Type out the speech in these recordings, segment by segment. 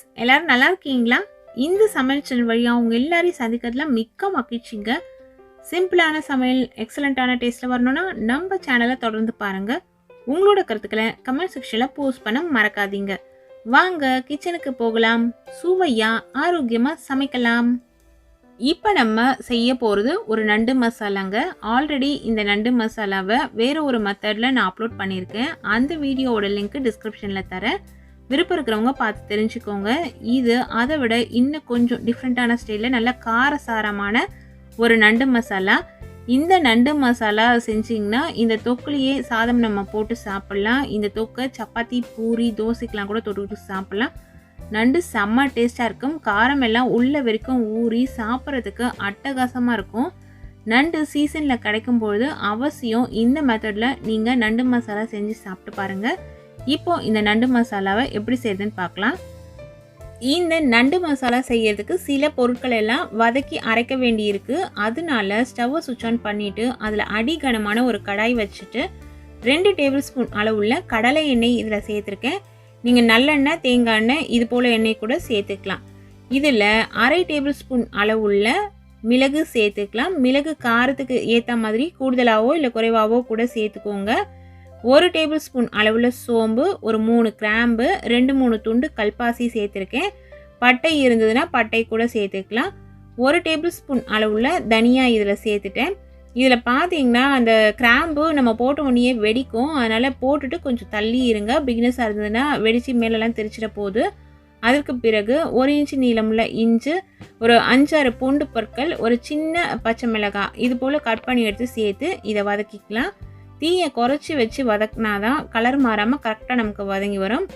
Friends எல்லாரும் நல்லா இருக்கீங்களா? இந்த சமையல் சேனல் வழியாக அவங்க எல்லாரையும் சந்திக்கிறதுல மிக்க மகிழ்ச்சிங்க. சிம்பிளான சமையல் எக்ஸலண்ட்டான டேஸ்ட்டில் வரணும்னா நம்ம சேனலை தொடர்ந்து பாருங்க. உங்களோட கருத்துக்களை கமெண்ட் செக்ஷனில் போஸ்ட் பண்ண மறக்காதீங்க. வாங்க கிச்சனுக்கு போகலாம். சுவையா ஆரோக்கியமாக சமைக்கலாம். இப்போ நம்ம செய்ய போகிறது ஒரு நண்டு மசாலாங்க. ஆல்ரெடி இந்த நண்டு மசாலாவை வேறு ஒரு மெத்தடில் நான் அப்லோட் பண்ணியிருக்கேன். அந்த வீடியோவோட லிங்க் டிஸ்கிரிப்ஷனில் தரேன். விருப்பம் இருக்கிறவங்க பார்த்து தெரிஞ்சுக்கோங்க. இது அதை விட இன்னும் கொஞ்சம் டிஃப்ரெண்ட்டான ஸ்டைலில் நல்ல காரசாரமான ஒரு நண்டு மசாலா. இந்த நண்டு மசாலா செஞ்சிங்கன்னா இந்த தொக்குலேயே சாதம் நம்ம போட்டு சாப்பிட்லாம். இந்த தொக்கை சப்பாத்தி பூரி தோசைக்கெலாம் கூட தொட்டுக்கிட்டு சாப்பிட்லாம். நண்டு செம்ம டேஸ்ட்டாக இருக்கும். காரம் எல்லாம் உள்ள வரைக்கும் ஊறி சாப்பிட்றதுக்கு அட்டகாசமாக இருக்கும். நண்டு சீசனில் கிடைக்கும் பொழுது அவசியம் இந்த மெத்தடில் நீங்கள் நண்டு மசாலா செஞ்சு சாப்பிட்டு பாருங்கள் இப்போ இந்த நண்டு மசாலாவை எப்படி செய்யுதுன்னு பார்க்கலாம். இந்த நண்டு மசாலா செய்யறதுக்கு சில பொருட்கள் எல்லாம் வதக்கி அரைக்க வேண்டியிருக்கு. அதனால ஸ்டவ்வை சுவிட்ச் ஆன் பண்ணிட்டு அதில் அடிகனமான ஒரு கடாய் வச்சுட்டு ரெண்டு டேபிள் ஸ்பூன் அளவுள்ள கடலை எண்ணெய் இதில் சேர்த்துருக்கேன். நீங்கள் நல்லெண்ணெய் தேங்காய் எண்ணெய் இது போல் எண்ணெய் கூட சேர்த்துக்கலாம். இதில் அரை டேபிள் ஸ்பூன் அளவுள்ள மிளகு சேர்த்துக்கலாம். மிளகு காரத்துக்கு ஏற்ற மாதிரி கூடுதலாகவோ இல்லை குறைவாகவோ கூட சேர்த்துக்கோங்க. ஒரு டேபிள் ஸ்பூன் அளவில் சோம்பு ஒரு மூணு கிராம்பு ரெண்டு மூணு துண்டு கல்பாசி சேர்த்துருக்கேன். பட்டை இருந்ததுன்னா பட்டை கூட சேர்த்துக்கலாம். ஒரு டேபிள் ஸ்பூன் அளவில் தனியா இதில் சேர்த்துட்டேன். இதில் பார்த்தீங்கன்னா அந்த கிராம்பு நம்ம போட்ட உடனே வெடிக்கும். அதனால் போட்டுட்டு கொஞ்சம் தள்ளி இருங்க. பிகினஸாக இருந்ததுன்னா வெடித்து மேலெல்லாம் தெரிச்சிட போகுது அதற்கு பிறகு ஒரு இன்ச்சு நீளமுள்ள இஞ்சி ஒரு அஞ்சாறு பூண்டு பொருட்கள் ஒரு சின்ன பச்சை மிளகாய் இது போல் கட் பண்ணி எடுத்து சேர்த்து இதை வதக்கிக்கலாம். தீயை குறைச்சி வச்சு வதக்கினாதான் கலர் மாறாமல் கரெக்டாக நமக்கு வதங்கி வரும்.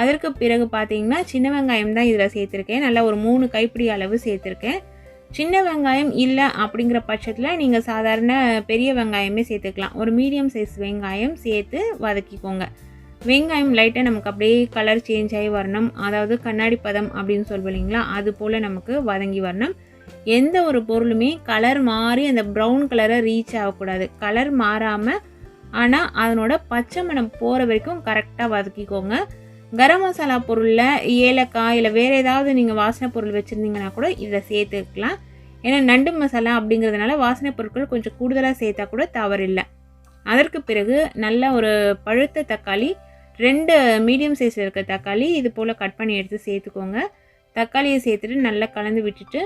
அதற்கு பிறகு பார்த்தீங்கன்னா சின்ன வெங்காயம் தான் இதில் சேர்த்துருக்கேன். நல்லா ஒரு மூணு கைப்பிடி அளவு சேர்த்துருக்கேன். சின்ன வெங்காயம் இல்லை அப்படிங்கிற பட்சத்தில் நீங்கள் சாதாரண பெரிய வெங்காயமே சேர்த்துக்கலாம். ஒரு மீடியம் சைஸ் வெங்காயம் சேர்த்து வதக்கிக்கோங்க. வெங்காயம் லைட்டாக நமக்கு அப்படியே கலர் சேஞ்ச் ஆகி வரணும். அதாவது கண்ணாடி பதம் அப்படின்னு சொல்லுவோம் இல்லைங்களா? அது போல் நமக்கு வதங்கி வரணும். எந்த ஒரு பொருளுமே கலர் மாறி அந்த ப்ரௌன் கலரை ரீச் ஆகக்கூடாது. கலர் மாறாமல் ஆனால் அதனோட பச்சை மணம் போகிற வரைக்கும் கரெக்டாக வதக்கிக்கோங்க. கரம் மசாலா பொருளில் ஏலக்காய் இல்லை வேறு ஏதாவது நீங்கள் வாசனை பொருள் வச்சுருந்தீங்கன்னா கூட இதில் சேர்த்துக்கலாம். ஏன்னா நண்டு மசாலா அப்படிங்கிறதுனால வாசனை பொருட்கள் கொஞ்சம் கூடுதலாக சேர்த்தா கூட தவறில்லை. அதற்கு பிறகு நல்ல ஒரு பழுத்த தக்காளி ரெண்டு மீடியம் சைஸில் இருக்க தக்காளி இது போல் கட் பண்ணி எடுத்து சேர்த்துக்கோங்க. தக்காளியை சேர்த்துட்டு நல்லா கலந்து விட்டுட்டு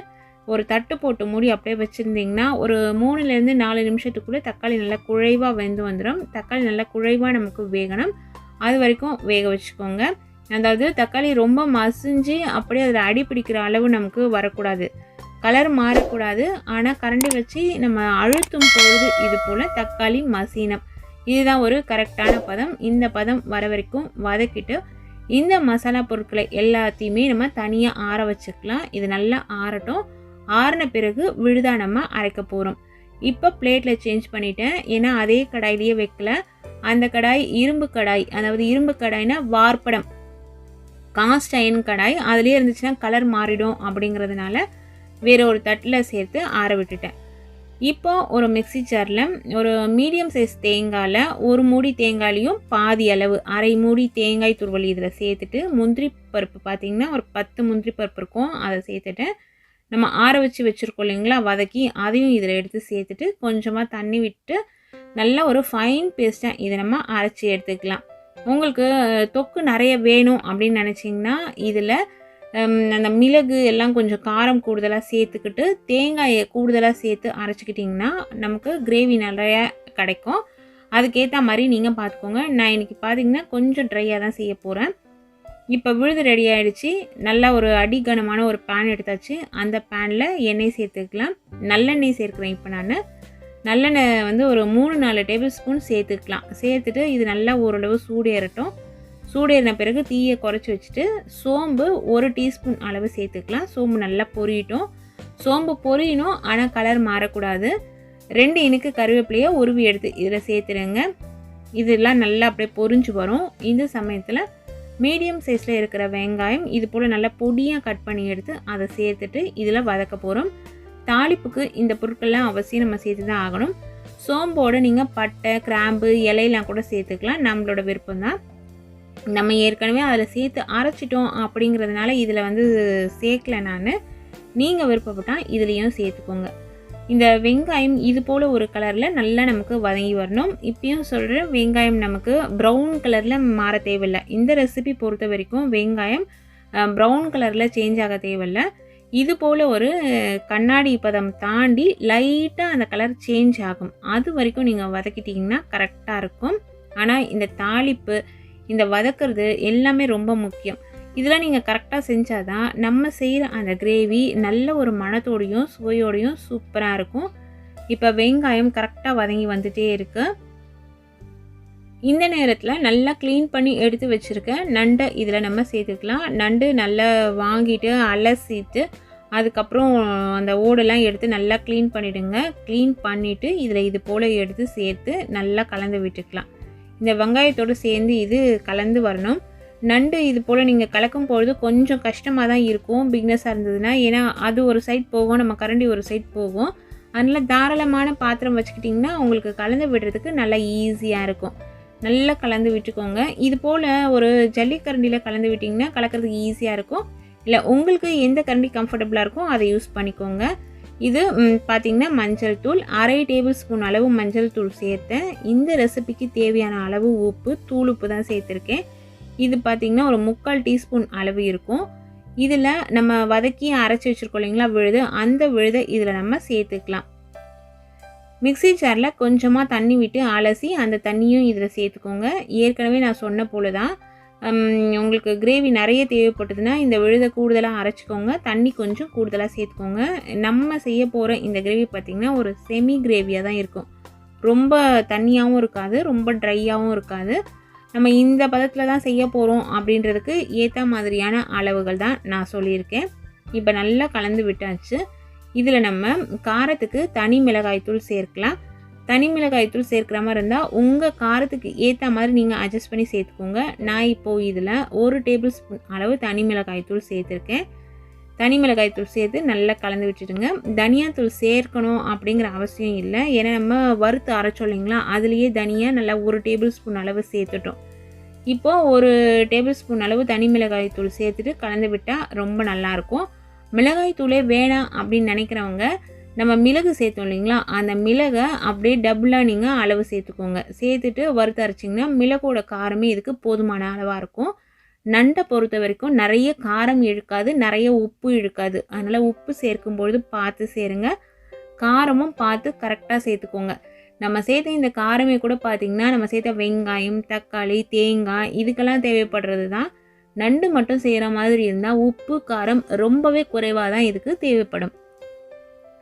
ஒரு தட்டு போட்டு மூடி அப்படியே வச்சுருந்திங்கன்னா ஒரு மூணுலேருந்து நாலு நிமிஷத்துக்குள்ளே தக்காளி நல்லா குழைவாக வெந்து வந்துடும். தக்காளி நல்லா குழைவாக நமக்கு வேகணும். அது வரைக்கும் வேக வச்சுக்கோங்க. அதாவது தக்காளி ரொம்ப மசிஞ்சு அப்படியே அதில் அடி பிடிக்கிற அளவு நமக்கு வரக்கூடாது. கலர் மாறக்கூடாது. ஆனால் கரண்டி வச்சு நம்ம அழுத்தும் பொழுது இது போல் தக்காளி மசீனம் இதுதான் ஒரு கரெக்டான பதம். இந்த பதம் வர வரைக்கும் வதக்கிட்டு இந்த மசாலா பொருட்களை எல்லாத்தையுமே நம்ம தனியாக ஆற வச்சுக்கலாம். இது நல்லா ஆறட்டும். ஆறின பிறகு விழுதா நம்ம அரைக்க போகிறோம் இப்போ பிளேட்டில் சேஞ்ச் பண்ணிட்டேன். ஏன்னா அதே கடாயிலேயே வைக்கல. அந்த கடாய் இரும்பு கடாய் அதாவது இரும்பு கடாய்னா வார்ப்படம். காஸ்ட் அயன் கடாய் அதுலேயே இருந்துச்சுன்னா கலர் மாறிடும் அப்படிங்கிறதுனால வேறு ஒரு தட்டில் சேர்த்து ஆற விட்டுட்டேன். இப்போ ஒரு மிக்சி ஜாரில் ஒரு மீடியம் சைஸ் தேங்காயில் ஒரு மூடி தேங்காயிலையும் பாதி அளவு அரை மூடி தேங்காய் துருவல் இதில் சேர்த்துட்டு முந்திரி பருப்பு பார்த்திங்கன்னா ஒரு பத்து முந்திரி பருப்பு இருக்கும் அதை சேர்த்துட்டேன். நம்ம ஆற வச்சு வச்சுருக்கோம் இல்லைங்களா வதக்கி அதையும் இதில் எடுத்து சேர்த்துட்டு கொஞ்சமாக தண்ணி விட்டு நல்லா ஒரு ஃபைன் பேஸ்ட்டாக இதை நம்ம அரைச்சி எடுத்துக்கலாம். உங்களுக்கு தொக்கு நிறைய வேணும் அப்படின்னு நினச்சிங்கன்னா இதில் அந்த மிளகு எல்லாம் கொஞ்சம் காரம் கூடுதலாக சேர்த்துக்கிட்டு தேங்காயை கூடுதலாக சேர்த்து அரைச்சிக்கிட்டிங்கன்னா நமக்கு கிரேவி நிறைய கிடைக்கும். அதுக்கேற்ற மாதிரி நீங்கள் பார்த்துக்கோங்க நான் இன்றைக்கி பார்த்தீங்கன்னா கொஞ்சம் ட்ரையாக தான் செய்ய போகிறேன் இப்போ விழுது ரெடி ஆகிடுச்சு நல்லா ஒரு அடிகனமான ஒரு பேன் எடுத்தாச்சு. அந்த பேனில் எண்ணெய் சேர்த்துக்கலாம். நல்லெண்ணெய் சேர்க்குறேன் இப்போ நான். நல்லெண்ணெய் வந்து ஒரு மூணு நாலு டேபிள் ஸ்பூன் சேர்த்துக்கலாம். சேர்த்துட்டு இது நல்லா ஓரளவு சூடேறட்டும் சூடேறின பிறகு தீயை குறைச்சி வச்சுட்டு சோம்பு ஒரு டீஸ்பூன் அளவு சேர்த்துக்கலாம். சோம்பு நல்லா பொரியட்டும். சோம்பு பொரியணும் ஆனால் கலர் மாறக்கூடாது. ரெண்டு இனுக்கு கருவேப்பிலையை உருவி எடுத்து இதில் சேர்த்துருங்க இதெல்லாம் நல்லா அப்படியே பொரிஞ்சு வரும். இந்த சமயத்தில் மீடியம் சைஸில் இருக்கிற வெங்காயம் இது போல் நல்லா பொடியாக கட் பண்ணி எடுத்து அதை சேர்த்துட்டு இதில் வதக்க போகிறோம் தாளிப்புக்கு இந்த பொருட்கள்லாம் அவசியம் நம்ம சேர்த்து தான் ஆகணும். சோம்போடு நீங்கள் பட்டை கிராம்பு இலையெல்லாம் கூட சேர்த்துக்கலாம். நம்மளோட விருப்பம் தான் நம்ம ஏற்கனவே அதில் சேர்த்து அரைச்சிட்டோம் அப்படிங்கிறதுனால இதில் வந்து சேர்க்கல நான். நீங்கள் விருப்பப்பட்டால் இதுலேயும் சேர்த்துக்கோங்க. இந்த வெங்காயம் இது போல் ஒரு கலரில் நல்லா நமக்கு வதங்கி வரணும். இப்பயும் சொல்கிறேன் வெங்காயம் நமக்கு ப்ரௌன் கலரில் மாற தேவையில்லை. இந்த ரெசிபி பொறுத்த வரைக்கும் வெங்காயம் ப்ரௌன் கலரில் சேஞ்ச் ஆக தேவையில்லை. இது போல் ஒரு கண்ணாடி பதம் தாண்டி லைட்டாக அந்த கலர் சேஞ்ச் ஆகும். அது வரைக்கும் நீங்கள் வதக்கிட்டிங்கன்னா கரெக்டாக இருக்கும். ஆனால் இந்த தாளிப்பு இந்த வதக்கிறது எல்லாமே ரொம்ப முக்கியம். இதெல்லாம் நீங்கள் கரெக்டாக செஞ்சால் தான் நம்ம செய்கிற அந்த கிரேவி நல்ல ஒரு மணத்தோடையும் சுவையோடையும் சூப்பராக இருக்கும். இப்போ வெங்காயம் கரெக்டாக வதங்கி வந்துட்டே இருக்குது இந்த நேரத்தில் நல்லா க்ளீன் பண்ணி எடுத்து வச்சுருக்க நண்டை இதில் நம்ம சேர்த்துக்கலாம். நண்டு நல்லா வாங்கிட்டு அலசிட்டு அதுக்கப்புறம் அந்த ஓடெல்லாம் எடுத்து நல்லா க்ளீன் பண்ணிவிடுங்க க்ளீன் பண்ணிவிட்டு இதில் இது போல் எடுத்து சேர்த்து நல்லா கலந்து விட்டுக்கலாம். இந்த வெங்காயத்தோடு சேர்ந்து இது கலந்து வரணும். நண்டு இது போல் நீங்கள் கலக்கும் பொழுது கொஞ்சம் கஷ்டமாக தான் இருக்கும் பிக்னஸாக இருந்ததுன்னா. ஏன்னா அது ஒரு சைட் போகும் நம்ம கரண்டி ஒரு சைட் போகும். அதனால் தாராளமான பாத்திரம் வச்சுக்கிட்டிங்கன்னா உங்களுக்கு கலந்து விடுறதுக்கு நல்லா ஈஸியாக இருக்கும். நல்லா கலந்து விட்டுக்கோங்க. இது போல் ஒரு ஜல்லிக்கரண்டியில் கலந்து விட்டிங்கன்னா கலக்கிறதுக்கு ஈஸியாக இருக்கும். இல்லை உங்களுக்கு எந்த கரண்டி கம்ஃபர்டபுளாக இருக்கோ அதை யூஸ் பண்ணிக்கோங்க. இது பார்த்திங்கன்னா மஞ்சள் தூள். அரை டேபிள் ஸ்பூன் அளவு மஞ்சள் தூள் சேர்த்தேன். இந்த ரெசிபிக்கு தேவையான அளவு உப்பு தூள் உப்பு தான் சேர்த்துருக்கேன். இது பார்த்திங்கன்னா ஒரு முக்கால் டீஸ்பூன் அளவு இருக்கும். இதில் நம்ம வதக்கி அரைச்சி வச்சுருக்கோம் இல்லைங்களா விழுது. அந்த விழுதை இதில் நம்ம சேர்த்துக்கலாம். மிக்சி ஜாரில் கொஞ்சமாக தண்ணி விட்டு அலசி அந்த தண்ணியும் இதில் சேர்த்துக்கோங்க. ஏற்கனவே நான் சொன்ன போல தான் உங்களுக்கு கிரேவி நிறைய தேவைப்பட்டதுன்னா இந்த விழுதை கூடுதலாக அரைச்சிக்கோங்க. தண்ணி கொஞ்சம் கூடுதலாக சேர்த்துக்கோங்க. நம்ம செய்ய போகிற இந்த கிரேவி பார்த்திங்கன்னா ஒரு செமி கிரேவியாக தான் இருக்கும். ரொம்ப தண்ணியாகவும் இருக்காது ரொம்ப ட்ரையாகவும் இருக்காது. நம்ம இந்த பதத்தில் தான் செய்ய போகிறோம் அப்படின்றதுக்கு ஏற்ற மாதிரியான அளவுகள் தான் நான் சொல்லியிருக்கேன். இப்போ நல்லா கலந்து விட்டாச்சு. இதில் நம்ம காரத்துக்கு தனி மிளகாய்த்தூள் சேர்க்கலாம். தனி மிளகாய்த்தூள் சேர்க்குற மாதிரி இருந்தால் உங்கள் காரத்துக்கு ஏற்ற மாதிரி நீங்கள் அட்ஜஸ்ட் பண்ணி சேர்த்துக்கோங்க. நான் இப்போது இதில் ஒரு டேபிள் ஸ்பூன் அளவு தனி மிளகாய்த்தூள் சேர்த்துருக்கேன். தனி மிளகாய்த்தூள் சேர்த்து நல்லா கலந்து விட்டுடுங்க. தனியாத்தூள் சேர்க்கணும் அப்படிங்கிற அவசியம் இல்லை. ஏன்னா நம்ம வறுத்து அரைச்சோம் இல்லைங்களா? அதுலேயே தனியாக நல்லா ஒரு டேபிள் ஸ்பூன் அளவு சேர்த்துட்டோம். இப்போது ஒரு டேபிள் ஸ்பூன் அளவு தனி மிளகாய் தூள் சேர்த்துட்டு கலந்து விட்டால் ரொம்ப நல்லாயிருக்கும் மிளகாய் தூளே வேணாம் அப்படின்னு நினைக்கிறவங்க நம்ம மிளகு சேர்த்தோம் இல்லைங்களா? அந்த மிளகை அப்படியே டபுளாக நீங்கள் அளவு சேர்த்துக்கோங்க. சேர்த்துட்டு வறுத்து அரைச்சிங்கன்னா மிளகோட காரமே இதுக்கு போதுமான அளவாக இருக்கும். நண்டை பொறுத்த வரைக்கும் நிறைய காரம் இழுக்காது நிறைய உப்பு இழுக்காது. அதனால் உப்பு சேர்க்கும் பொழுது பார்த்து சேருங்க. காரமும் பார்த்து கரெக்டாக சேர்த்துக்கோங்க. நம்ம சேர்த்த இந்த காரமே கூட பார்த்திங்கன்னா நம்ம சேர்த்த வெங்காயம் தக்காளி தேங்காய் இதுக்கெல்லாம் தேவைப்படுறது தான். நண்டு மட்டும் செய்கிற மாதிரி இருந்தால் உப்பு காரம் ரொம்பவே குறைவாக தான் இதுக்கு தேவைப்படும்.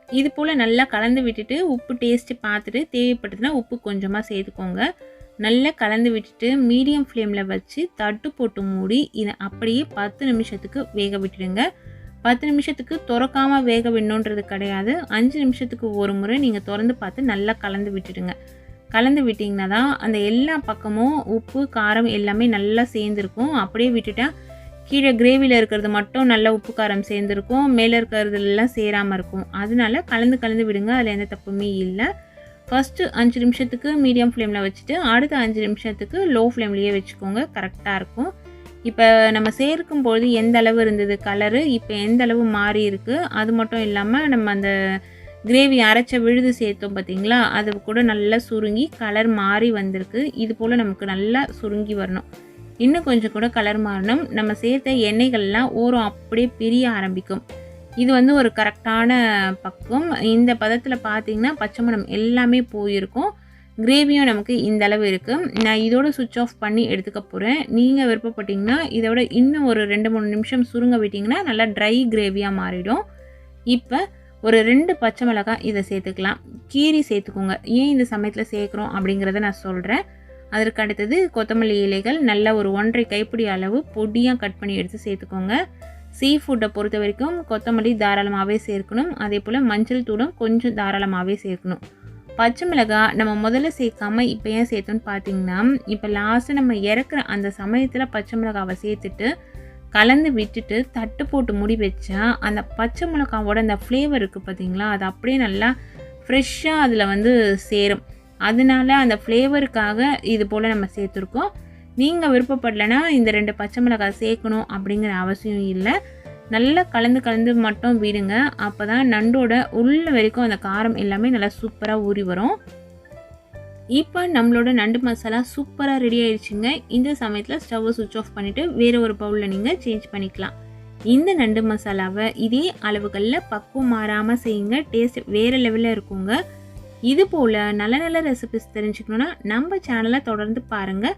இது போல் நல்லா கலந்து விட்டுட்டு உப்பு டேஸ்ட்டு பார்த்துட்டு தேவைப்பட்டதுன்னா உப்பு கொஞ்சமாக சேர்த்துக்கோங்க. நல்லா கலந்து விட்டுட்டு மீடியம் ஃப்ளேமில் வச்சு தட்டு போட்டு மூடி இதை அப்படியே பத்து நிமிஷத்துக்கு வேக விட்டுடுங்க. பத்து நிமிஷத்துக்கு திறக்காமல் வேக விடணுன்றது கிடையாது. அஞ்சு நிமிஷத்துக்கு ஒரு முறை நீங்கள் திறந்து பார்த்து நல்லா கலந்து விட்டுடுங்க. கலந்து விட்டிங்கன்னா தான் அந்த எல்லா பக்கமும் உப்பு காரம் எல்லாமே நல்லா சேர்ந்துருக்கும். அப்படியே விட்டுட்டா கீழே கிரேவியில் இருக்கிறது மட்டும் நல்லா உப்பு காரம் சேர்ந்துருக்கும். மேலே இருக்கிறதுலாம் சேராமல் இருக்கும். அதனால கலந்து கலந்து விடுங்க. அதில் எந்த தப்புமே இல்லை. ஃபஸ்ட்டு அஞ்சு நிமிஷத்துக்கு மீடியம் ஃப்ளேமில் வச்சுட்டு அடுத்த அஞ்சு நிமிஷத்துக்கு லோ ஃப்ளேம்லேயே வச்சுக்கோங்க. கரெக்டாக இருக்கும். இப்போ நம்ம சேர்க்கும் பொழுது எந்த அளவு இருந்தது? கலரு இப்போ எந்த அளவு மாறி இருக்குது அது மட்டும் இல்லாமல் நம்ம அந்த கிரேவி அரைச்ச விழுது சேர்த்தோம் பார்த்தீங்களா அது கூட நல்லா சுருங்கி கலர் மாறி வந்திருக்கு. இது போல் நமக்கு நல்லா சுருங்கி வரணும். இன்னும் கொஞ்சம் கூட கலர் மாறணும். நம்ம சேர்த்த எண்ணெய்கள்லாம் ஓரம் அப்படியே பிரிய ஆரம்பிக்கும். இது வந்து ஒரு கரெக்டான பக்கம் இந்த பதத்தில் பார்த்தீங்கன்னா பச்சை மணம் எல்லாமே போயிருக்கும். கிரேவியும் நமக்கு இந்த அளவு இருக்குது நான் இதோட சுவிட்ச் ஆஃப் பண்ணி எடுத்துக்க போகிறேன் நீங்கள் விருப்பப்பட்டீங்கன்னா இதோட இன்னும் ஒரு ரெண்டு மூணு நிமிஷம் சுருங்க விட்டிங்கன்னா நல்லா ட்ரை கிரேவியாக மாறிடும். இப்போ ஒரு ரெண்டு பச்சை மிளகாய் இதை சேர்த்துக்கலாம். கீரி சேர்த்துக்கோங்க. ஏன் இந்த சமயத்தில் சேர்க்குறோம் அப்படிங்கிறத நான் சொல்கிறேன் அதற்கு அடுத்தது கொத்தமல்லி இலைகள் நல்ல ஒரு ஒன்றரை கைப்பிடி அளவு பொடியாக கட் பண்ணி எடுத்து சேர்த்துக்கோங்க. சீ ஃபுட்டை பொறுத்த வரைக்கும் கொத்தமல்லி தாராளமாகவே சேர்க்கணும். அதே போல் மஞ்சள் தூளும் கொஞ்சம் தாராளமாகவே சேர்க்கணும். பச்சை மிளகாய் நம்ம முதல்ல சேர்க்காம இப்போ ஏன் சேர்த்தோன்னு பார்த்தீங்கன்னா இப்போ லாஸ்ட்டு நம்ம இறக்குற அந்த சமயத்தில் பச்சை மிளகாவை சேர்த்துட்டு கலந்து விட்டுட்டு தட்டு போட்டு முடி வச்சா அந்த பச்சை மிளகாவோட அந்த ஃப்ளேவர் இருக்குது பார்த்தீங்களா அது அப்படியே நல்லா ஃப்ரெஷ்ஷாக அதில் வந்து சேரும். அதனால அந்த ஃப்ளேவருக்காக இது போல் நம்ம சேர்த்துருக்கோம். நீங்கள் விருப்பப்படலைன்னா இந்த ரெண்டு பச்சை மிளகாய் சேர்க்கணும் அப்படிங்கிற அவசியம் இல்லை. நல்லா கலந்து கலந்து மட்டும் விடுங்க. அப்போ தான் நண்டோட உள்ள வரைக்கும் அந்த காரம் எல்லாமே நல்லா சூப்பராக ஊறி வரும். இப்போ நம்மளோட நண்டு மசாலா சூப்பராக ரெடி ஆயிடுச்சுங்க. இந்த சமயத்தில் ஸ்டவ்வை சுவிட்ச் ஆஃப் பண்ணிவிட்டு வேறு ஒரு பவுலில் நீங்கள் சேஞ்ச் பண்ணிக்கலாம். இந்த நண்டு மசாலாவை இதே அளவுகளில் பக்குவம் மாறாமல் செய்யுங்க. டேஸ்ட் வேறு லெவலில் இருக்குங்க. இது போல் நல்ல நல்ல ரெசிபிஸ் தெரிஞ்சுக்கணுன்னா நம்ம சேனலை தொடர்ந்து பாருங்கள்